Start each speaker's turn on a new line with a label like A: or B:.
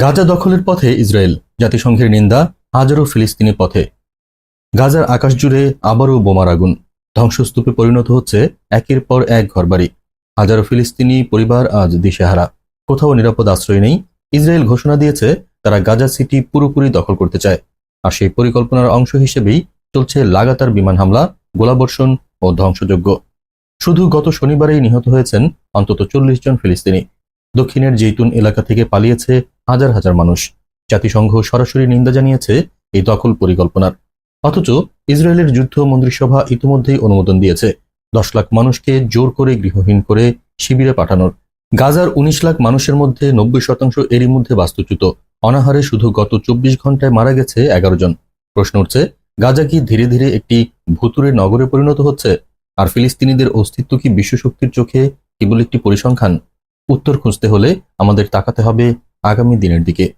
A: গাজা দখলের পথে ইসরায়েল জাতিসংঘের নিন্দা হাজারো ফিলিস্তিনি পথে। গাজার আকাশ জুড়ে আবারও বোমার আগুন। ধ্বংসস্তূপে পরিণত হচ্ছে একের পর এক ঘরবাড়ি। হাজারো ফিলিস্তিনি পরিবার আজ দিশেহারা। কোথাও নিরাপদ আশ্রয় নেই। ইসরায়েল ঘোষণা দিয়েছে তারা গাজা সিটি পুরোপুরি দখল করতে চায়। আর সেই পরিকল্পনার অংশ হিসেবেই চলছে লাগাতার বিমান হামলা, গোলাবর্ষণ ও ধ্বংসযজ্ঞ। শুধু গত শনিবারেই নিহত হয়েছেন অন্তত চল্লিশ জন ফিলিস্তিনি। দক্ষিণের জেইতুন এলাকা থেকে পালিয়েছে হাজার হাজার মানুষ। জাতিসংঘ সরাসরি নিন্দা জানিয়েছে এই দখল পরিকল্পনার। অথচ ইসরায়েলের যুদ্ধ মন্ত্রিসভা ইতিমধ্যেই অনুমোদন দিয়েছে। দশ লাখ মানুষকে জোর করে গৃহহীন করে শিবিরে পাঠানোর। গাজার উনিশ লাখ মানুষের মধ্যে নব্বই শতাংশ এরই মধ্যে বাস্তুচ্যুত। অনাহারে শুধু গত চব্বিশ ঘন্টায় মারা গেছে এগারো জন। প্রশ্ন উঠছে, গাজা কি ধীরে ধীরে একটি ভুতুরে নগরে পরিণত হচ্ছে? আর ফিলিস্তিনিদের অস্তিত্ব কি বিশ্বশক্তির চোখে কেবল একটি পরিসংখ্যান? উত্তর খুঁজতে হলে আমাদের তাকাতে হবে আগামী দিনের দিকে।